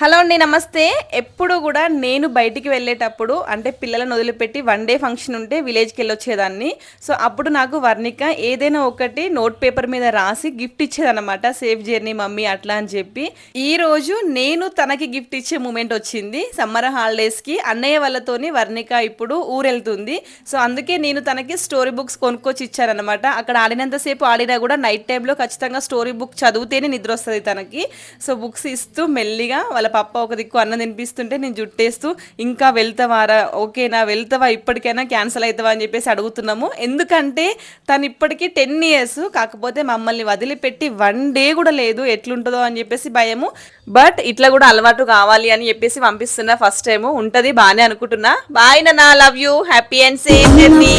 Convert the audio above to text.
Hello అండి నమస్తే. ఎప్పుడు కూడా నేను బయటికి వెళ్ళేటప్పుడు అంటే పిల్లలను వదిలిపెట్టి వన్ డే ఫంక్షన్ ఉంటే విలేజ్కి వెళ్ళొచ్చేదాన్ని. సో అప్పుడు నాకు వర్ణిక ఏదైనా ఒకటి నోట్ పేపర్ మీద రాసి గిఫ్ట్ ఇచ్చేదన్నమాట. సేఫ్ జర్నీ మమ్మీ అట్లా అని చెప్పి. ఈ రోజు నేను తనకి గిఫ్ట్ ఇచ్చే మూమెంట్ వచ్చింది. సమ్మర్ హాలిడేస్కి అన్నయ్య వాళ్ళతోని వర్ణిక ఇప్పుడు ఊరెళ్తుంది. సో అందుకే నేను తనకి స్టోరీ బుక్స్ కొనుక్కొచ్చి ఇచ్చానమాట అక్కడ ఆడినంతసేపు ఆడినా కూడా నైట్ టైంలో ఖచ్చితంగా స్టోరీ బుక్ చదివితేనే నిద్ర వస్తుంది తనకి. సో బుక్స్ ఇస్తూ మెల్లిగా వాళ్ళ పప్ప ఒక దిక్కు అన్నం తినిపిస్తుంటే నేను జుట్టేస్తూ ఇంకా వెళ్తావారా? ఓకేనా వెళ్తావా? ఇప్పటికైనా క్యాన్సిల్ అవుతావా అని చెప్పేసి అడుగుతున్నాము. ఎందుకంటే తను ఇప్పటికీ టెన్ ఇయర్స్ కాకపోతే మమ్మల్ని వదిలిపెట్టి వన్ డే కూడా లేదు ఎట్లుంటుందో అని చెప్పేసి భయము. బట్ ఇట్లా కూడా అలవాటు కావాలి అని చెప్పేసి పంపిస్తున్నా ఫస్ట్ టైం ఉంటది బాగానే అనుకుంటున్నా. బాయ్ నా love you. Happy and safe journey.